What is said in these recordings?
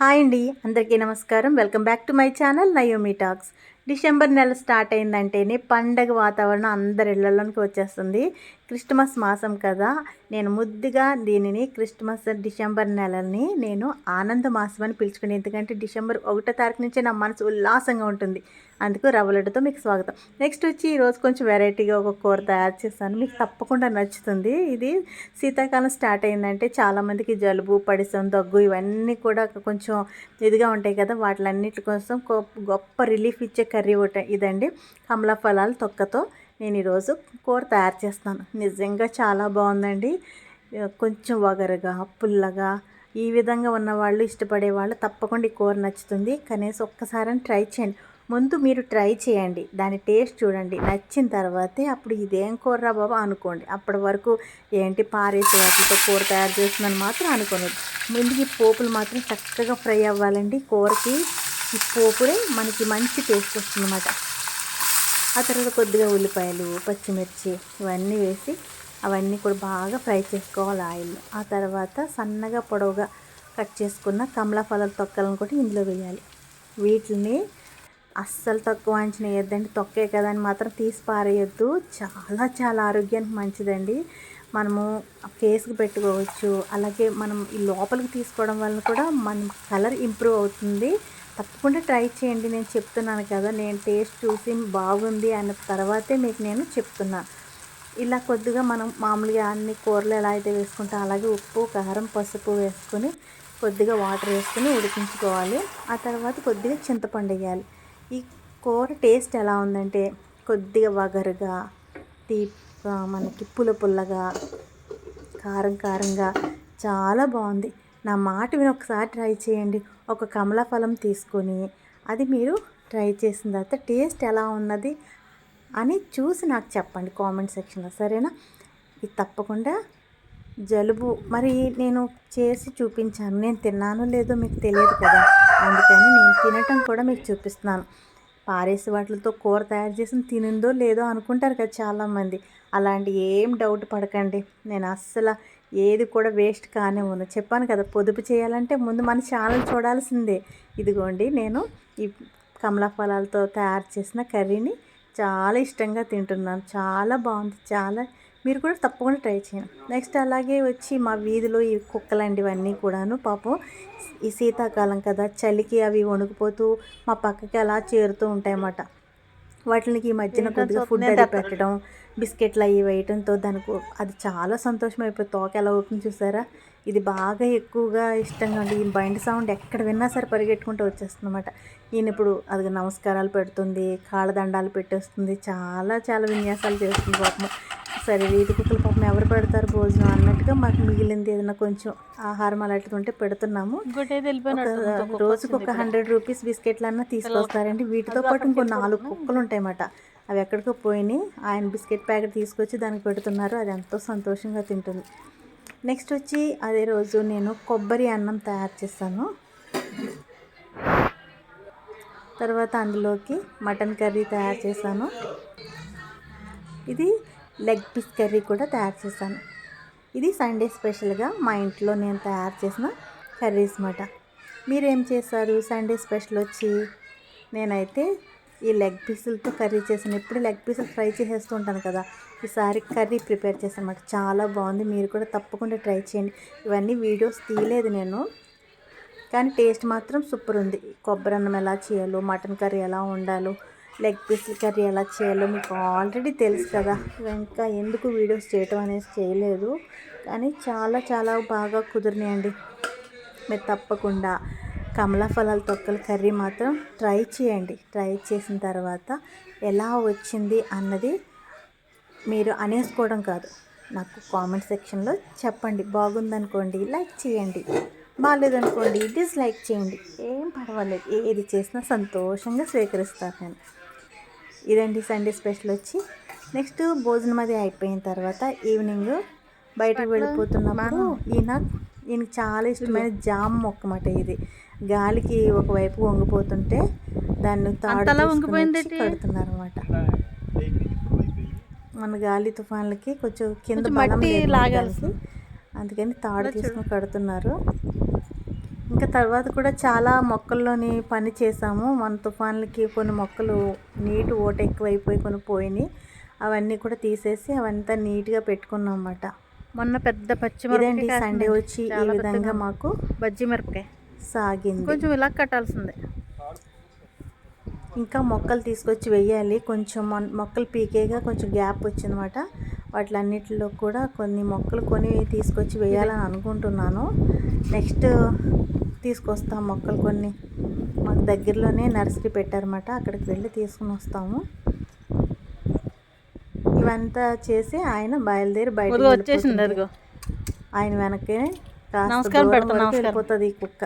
Hi అండి అందరికీ నమస్కారం. Welcome back to my channel Naomi talks. December నెల స్టార్ట్ అయిందంటేనే పండగ వాతావరణం అందరి ఇళ్ళలోనికి వచ్చేస్తుంది. క్రిస్టమస్ మాసం కదా నేను ముద్దుగా దీనిని క్రిస్టమస్ డిసెంబర్ నెలని నేను ఆనంద మాసం అని పిలుచుకుని ఎందుకంటే డిసెంబర్ ఒకటో తారీఖు నుంచే నా మనసు ఉల్లాసంగా ఉంటుంది. అందుకు రవ్వలడ్డుతో మీకు స్వాగతం. నెక్స్ట్ వచ్చి ఈరోజు కొంచెం వెరైటీగా ఒక కూర తయారు చేస్తాను మీకు తప్పకుండా నచ్చుతుంది. ఇది శీతాకాలం స్టార్ట్ అయిందంటే చాలామందికి జలుబు పడిసం దగ్గు ఇవన్నీ కూడా కొంచెం ఇదిగా ఉంటాయి కదా వాటిలన్నిటి కోసం గొప్ప రిలీఫ్ ఇచ్చే కర్రీ ఒకటి ఇదండి. కమలా ఫలాలు తొక్కతో నేను ఈరోజు కూర తయారు చేస్తాను నిజంగా చాలా బాగుందండి. కొంచెం వగరగా పుల్లగా ఈ విధంగా ఉన్నవాళ్ళు ఇష్టపడే వాళ్ళు తప్పకుండా ఈ కూర నచ్చుతుంది. కనీసం ఒక్కసారి ట్రై చేయండి. ముందు మీరు ట్రై చేయండి. దాని టేస్ట్ చూడండి. నచ్చిన తర్వాతే అప్పుడు ఇదేం కూర బాబా అనుకోండి. అప్పటి వరకు ఏంటి పారేసి వాటితో కూర తయారు చేస్తుందని మాత్రం అనుకోలేదు ముందుకి ఈ పోపులు మాత్రం చక్కగా ఫ్రై అవ్వాలండి. కూరకి ఈ పోపుడే మనకి మంచి టేస్ట్ వస్తుందన్నమాట. ఆ తర్వాత కొద్దిగా ఉల్లిపాయలు పచ్చిమిర్చి ఇవన్నీ వేసి అవన్నీ కూడా బాగా ఫ్రై చేసుకోవాలి ఆయిల్ ఆ తర్వాత సన్నగా పొడవుగా కట్ చేసుకున్న కమలాఫలాల తొక్కలను కూడా ఇందులో వేయాలి. వీటిని అస్సలు తక్కువ అంచనా వేయద్దండి. తొక్కే కదా అని మాత్రం తీసి పారేయద్దు. చాలా చాలా ఆరోగ్యానికి మంచిదండి. మనము ఫేస్కి పెట్టుకోవచ్చు. అలాగే మనం ఈ లోపలికి తీసుకోవడం వల్ల కూడా మన కలర్ ఇంప్రూవ్ అవుతుంది. తప్పకుండా ట్రై చేయండి. నేను చెప్తున్నాను కదా నేను టేస్ట్ చూసి బాగుంది అన్న తర్వాతే మీకు నేను చెప్తున్నాను ఇలా కొద్దిగా మనం మామూలుగా అన్ని కూరలు ఎలా అయితే వేసుకుంటా అలాగే ఉప్పు కారం పసుపు వేసుకొని కొద్దిగా వాటర్ వేసుకొని ఉడికించుకోవాలి. ఆ తర్వాత కొద్దిగా చింతపండు వేయాలి. ఈ కూర టేస్ట్ ఎలా ఉందంటే కొద్దిగా వగరుగా తీ మనకి పుల్ల పుల్లగా కారం కారంగా చాలా బాగుంది. నా మాట విని ఒకసారి ట్రై చేయండి. ఒక కమలా ఫలం తీసుకొని అది మీరు ట్రై చేసిన తర్వాత టేస్ట్ ఎలా ఉన్నది అని చూసి నాకు చెప్పండి కామెంట్ సెక్షన్లో సరేనా? ఇది తప్పకుండా జలుబు మరి నేను చేసి చూపించాను. నేను తిన్నానో లేదో మీకు తెలియదు కదా? అందుకని నేను తినటం కూడా మీకు చూపిస్తున్నాను. పారేసి వాటితో కూర తయారు చేసి తినిందో లేదో అనుకుంటారు కదా చాలామంది. అలాంటి ఏం డౌట్ పడకండి. నేను అస్సలు ఏది కూడా వేస్ట్ కానే ఉంది. చెప్పాను కదా పొదుపు చేయాలంటే ముందు మన ఛానల్ చూడాల్సిందే. ఇదిగోండి నేను ఈ కమలా ఫలాలతో తయారు చేసిన కర్రీని చాలా ఇష్టంగా తింటున్నాను. చాలా బాగుంది చాలా. మీరు కూడా తప్పకుండా ట్రై చేయండి. నెక్స్ట్ అలాగే వచ్చి మా వీధిలో ఈ కుక్కలాంటివన్నీ కూడాను పాపం ఈ శీతాకాలం కదా చలికి అవి వణుకుపోతూ మా పక్కకి అలా చేరుతూ ఉంటాయన్నమాట. వాటికి ఈ మధ్యన కొద్దిగా ఫుడ్ అది పెట్టడం బిస్కెట్లు అవి వేయటంతో దానికి అది చాలా సంతోషం అయిపోయి తోక ఎలా ఓపెన్ చూసారా? ఇది బాగా ఎక్కువగా ఇష్టంగా ఉండి ఈ బైండ్ సౌండ్ ఎక్కడ విన్నా సరే పరిగెట్టుకుంటూ వచ్చేస్తుంది అనమాట ఈయన ఇప్పుడు అది నమస్కారాలు పెడుతుంది కాళ్ళదండాలు పెట్టేస్తుంది చాలా చాలా విన్యాసాలు చేస్తుంది పాపం. సరే వీధి కుక్కలు పాపం ఎవరు పెడతారు భోజనం అన్నట్టుగా మాకు మిగిలింది ఏదైనా కొంచెం ఆహారం అలాంటిది ఉంటే పెడుతున్నాము. రోజుకు ఒక హండ్రెడ్ రూపీస్ బిస్కెట్లు అన్నా తీసుకొస్తారండి. వీటితో పాటు ఇంకో నాలుగు కుక్కలు ఉంటాయన్నమాట. అవి ఎక్కడికో పోయినాయి. ఆయన బిస్కెట్ ప్యాకెట్ తీసుకొచ్చి దానికి పెడుతున్నారు. అది ఎంతో సంతోషంగా తింటుంది. నెక్స్ట్ వచ్చి అదే రోజు నేను కొబ్బరి అన్నం తయారు చేస్తాను. తర్వాత అందులోకి మటన్ కర్రీ తయారు చేశాను ఇది లెగ్ పీస్ కర్రీ కూడా తయారు చేశాను. ఇది సండే స్పెషల్గా మా ఇంట్లో నేను తయారు చేసిన కర్రీస్ మాట. మీరేం చేశారు సండే స్పెషల్ వచ్చి? నేనైతే ఈ లెగ్ పీసులతో కర్రీ చేశాను. ఎప్పుడు లెగ్ పీసులు ఫ్రై చేసేస్తూ ఉంటాను కదా. ఈసారి కర్రీ ప్రిపేర్ చేశాను అన్నమాట చాలా బాగుంది. మీరు కూడా తప్పకుండా ట్రై చేయండి. ఇవన్నీ వీడియోస్ తీయలేదు నేను. కానీ టేస్ట్ మాత్రం సూపర్ ఉంది. కొబ్బరి అన్నం ఎలా చేయాలో మటన్ కర్రీ ఎలా వండాలో లెగ్ పీస్ కర్రీ ఎలా చేయాలో మీకు ఆల్రెడీ తెలుసు కదా. ఇంకా ఎందుకు వీడియోస్ చేయటం అనేది చేయలేదు. కానీ చాలా చాలా బాగా కుదిరినాయండి. మీరు తప్పకుండా కమలా ఫలాల తొక్కల కర్రీ మాత్రం ట్రై చేయండి. ట్రై చేసిన తర్వాత ఎలా వచ్చింది అన్నది మీరు అనేసుకోవడం కాదు. నాకు కామెంట్ సెక్షన్లో చెప్పండి. బాగుందనుకోండి లైక్ చేయండి. బాగాలేదనుకోండి డిస్లైక్ చేయండి. ఏం పర్వాలేదు. ఏది చేసినా సంతోషంగా స్వీకరిస్తాను నేను. ఇదండి సండే స్పెషల్ వచ్చి. నెక్స్ట్ భోజనం అది అయిపోయిన తర్వాత ఈవినింగ్ బయటకు వెళ్ళిపోతున్నప్పుడు ఈయన ఈయనకి చాలా ఇష్టమైన జామ్ మొక్క మాట ఇది. గాలికి ఒకవైపు వంగిపోతుంటే దాన్ని తాడు కడుతున్నారు అనమాట మన గాలి తుఫాన్లకి కొంచెం కింద బలం అందుకని తాడు తీసుకుని కడుతున్నారు. ఇంకా తర్వాత కూడా చాలా మొక్కల్లోని పని చేసాము. మన తుఫాన్లకి కొన్ని మొక్కలు నీటు ఓట ఎక్కువైపోయి కొన్ని పోయినాయి. అవన్నీ కూడా తీసేసి అవంతా నీట్గా పెట్టుకున్నాం అన్నమాట మొన్న పెద్ద పచ్చి ఇదండి సండే వచ్చి ఈ విధంగా మాకు బజ్జి మిరపకాయ. సాగింది. కొంచెం ఇలా కట్టాల్సిందే. ఇంకా మొక్కలు తీసుకొచ్చి వెయ్యాలి కొంచెం మొక్కలు పీకేగా కొంచెం గ్యాప్ వచ్చిందన్నమాట. వాటిలన్నిటిలో కూడా కొన్ని మొక్కలు కొని తీసుకొచ్చి వేయాలని అనుకుంటున్నాను. నెక్స్ట్ తీసుకొస్తాం మొక్కలు కొన్ని. మాకు దగ్గరలోనే నర్సరీ పెట్టారన్నమాట. అక్కడికి వెళ్ళి తీసుకుని వస్తాము. ఇవంతా చేసి ఆయన బయలుదేరి బయట వచ్చేసింది ఆయన వెనకే కాస్త నమస్కారం దూరం పెడతా, వరకు నమస్కారం. వెళ్ళిపోతుంది ఈ కుక్క.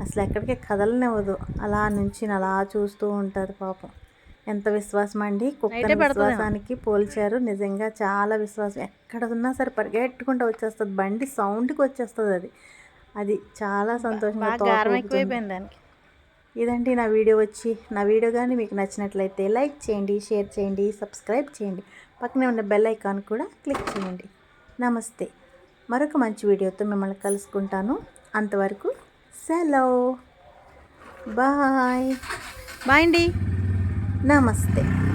అసలు ఎక్కడికి కదలనివ్వదు. అలా నుంచి అలా చూస్తూ ఉంటుంది పాపం. ఎంత విశ్వాసం అండి. కుక్క. విశ్వాసానికి పోల్చారు. నిజంగా చాలా విశ్వాసం. ఎక్కడ ఉన్నా సరే పరిగెట్టుకుంటూ వచ్చేస్తుంది. బండి సౌండ్కి వచ్చేస్తుంది అది. అది చాలా సంతోషంగా. ఎక్కువైపోయింది దానికి. ఇదండి నా వీడియో వచ్చి. నా వీడియో కానీ మీకు నచ్చినట్లయితే లైక్ చేయండి షేర్ చేయండి సబ్స్క్రైబ్ చేయండి. పక్కనే ఉన్న బెల్ ఐకాన్ కూడా క్లిక్ చేయండి. నమస్తే. మరొక మంచి వీడియోతో మిమ్మల్ని కలుసుకుంటాను. అంతవరకు సెలవు. బాయ్. బాయ్ అండి. నమస్తే.